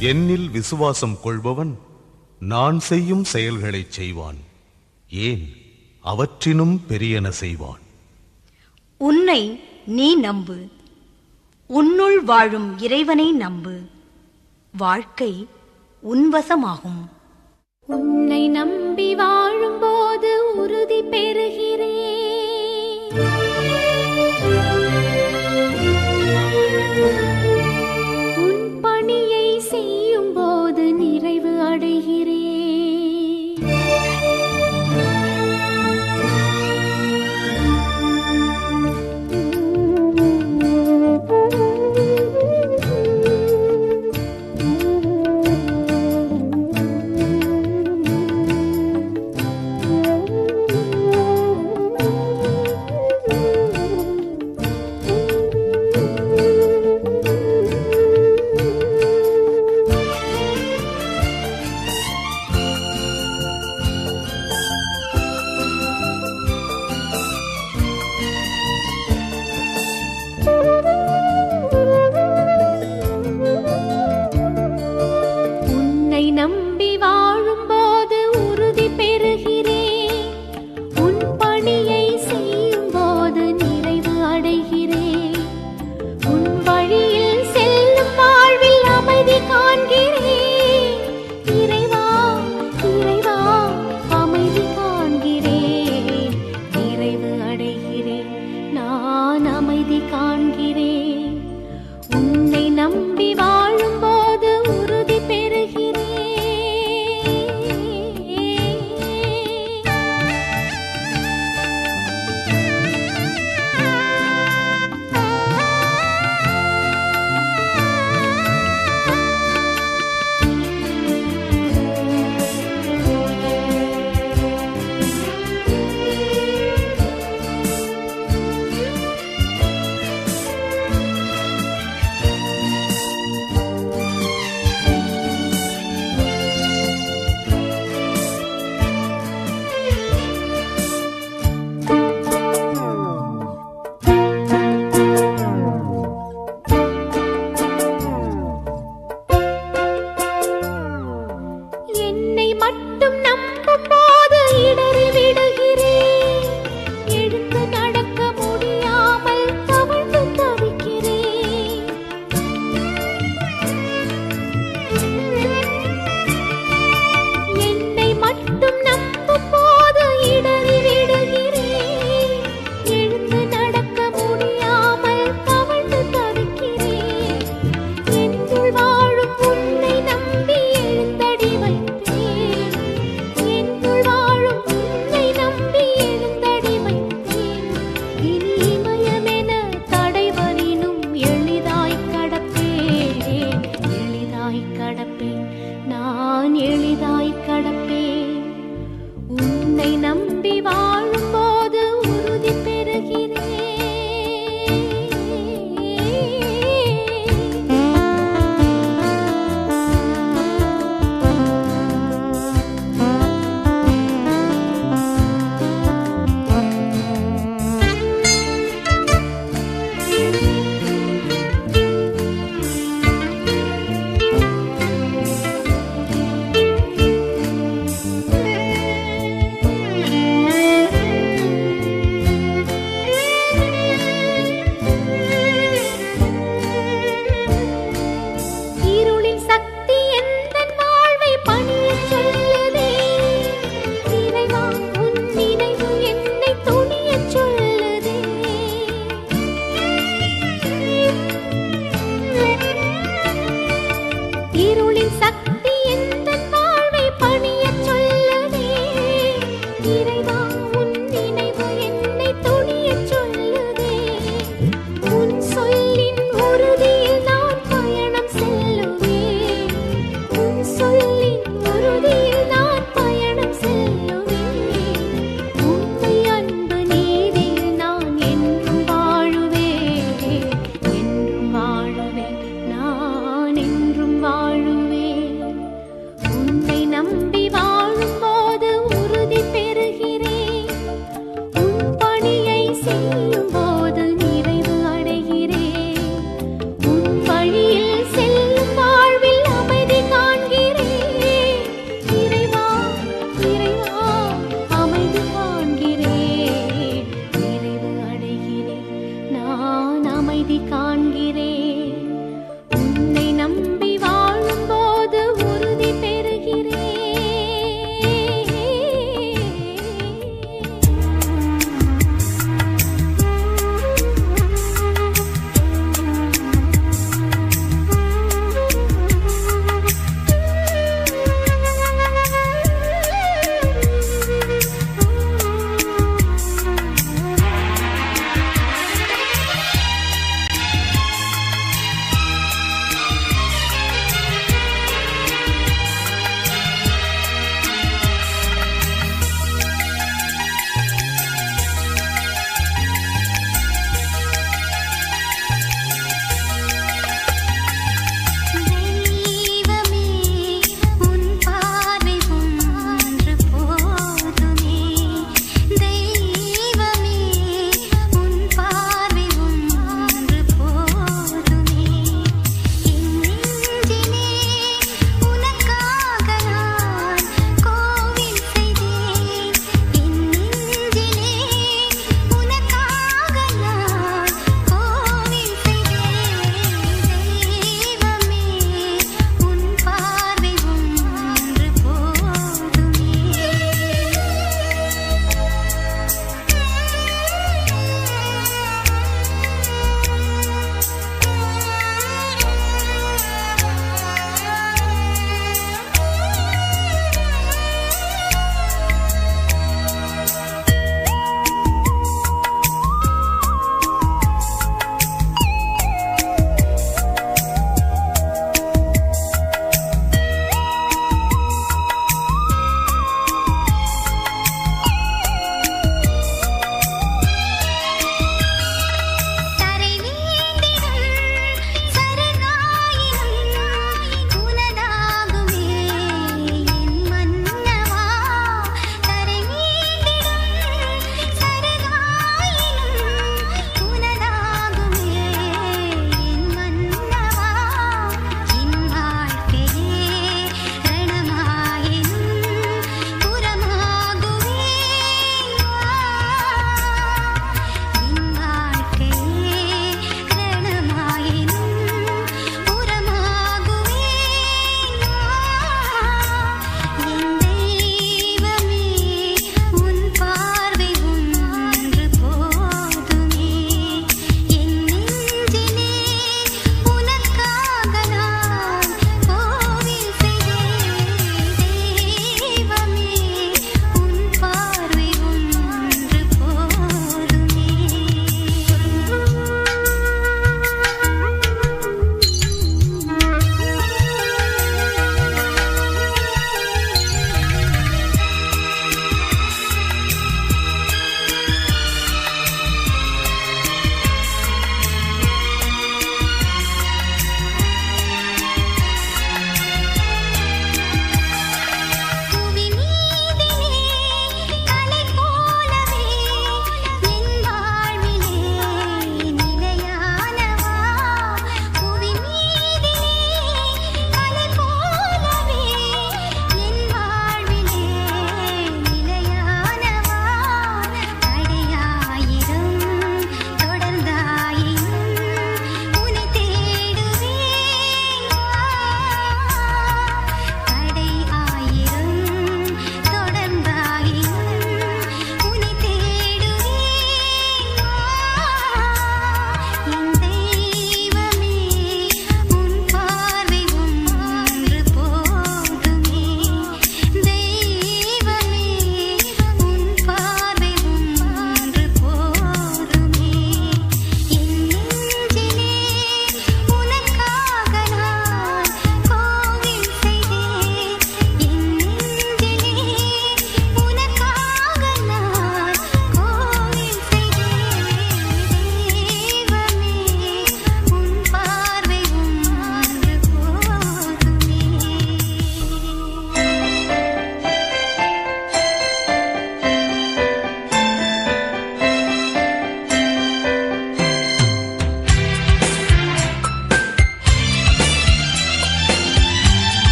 என்னில் விசுவாசம் கொள்பவன் நான் செய்யும் செயல்களை செய்வான். ஏன்? அவற்றினும் பெரியன செய்வான். உன்னை நீ நம்பு. உன்னுள் வாழும் இறைவனை நம்பு. வாழ்க்கை உன்வசமாகும். உன்னை நம்பி வாழும் போது உறுதி பெறுகிறேன். see.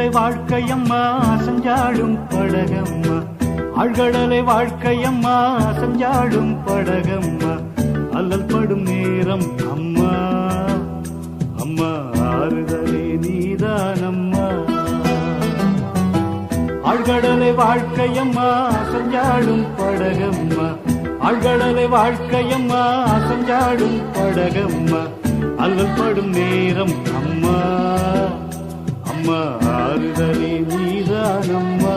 ஆழ்கடலை வாழ்க்கையம்மா அசஞ்சாடும் படகம்மா. ஆழ்கடலை வாழ்க்கையம்மா அசஞ்சாடும் படகம்மா. அல்லல் படும் நேரம் அம்மா. அம்மா ஆறுதலே நீதானம்மா. ஆழ்கடலை வாழ்க்கையம்மா அசஞ்சாடும் படகம்மா. ஆழ்கடலை வாழ்க்கையம்மா அசஞ்சாடும் படகம்மா. அல்லல் படும் நேரம் அம்மா. அம்மா ஆறுதலே நீதானம்மா.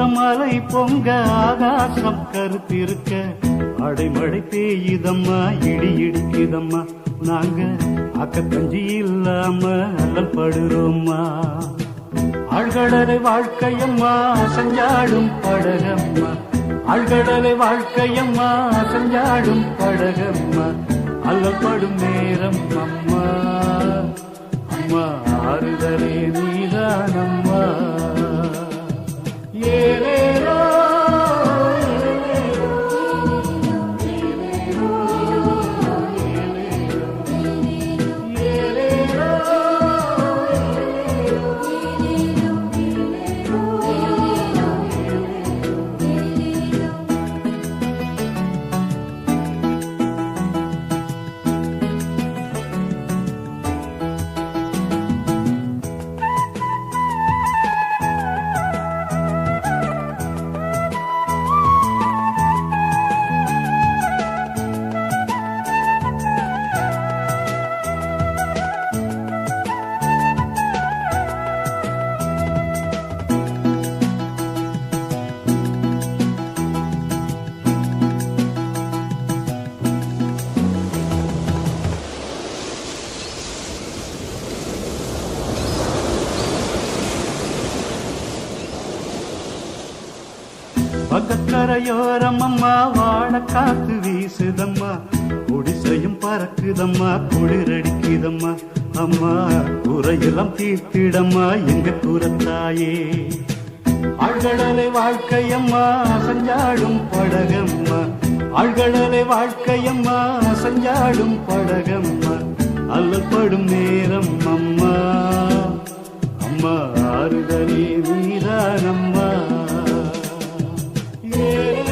ஆளுயிரம் பொங்க ஆகாசம் கருத்திருக்க. அடைமழை பெய்யுதம்மா இடி இடிக்குதம்மா. நாங்க அக்கத்தஞ்சி இல்லாம அல்லல் படுறோம்மா. ஆழ்கடலை வாழ்க்கையம்மா செஞ்சாடும் படகம்மா. ஆழ்கடலை வாழ்க்கையம்மா செஞ்சாடும் படகம்மா. அல்லல் படும் நேரம் அம்மா. அம்மா ஆறுதலே நீதானம்மா. tiene பக்கக்கரையோரம் அம்மா வாழ காத்து வீசுதம்மா. குடிசையும் பறக்குதம்மா குளிரடிக்குதம்மா. அம்மா குறையெல்லாம் தீர்த்திடம்மா எங்க கூறத்தாயே ஆழ்கடலை வாழ்க்கையம்மா அசஞ்சாடும் படகம்மா. ஆழ்கடலை வாழ்க்கையம்மா அசஞ்சாடும் படகம்மா. அல்லப்படும் நேரம் அம்மா. அம்மா ஆறுதலே நீதானம்மா. Yeah.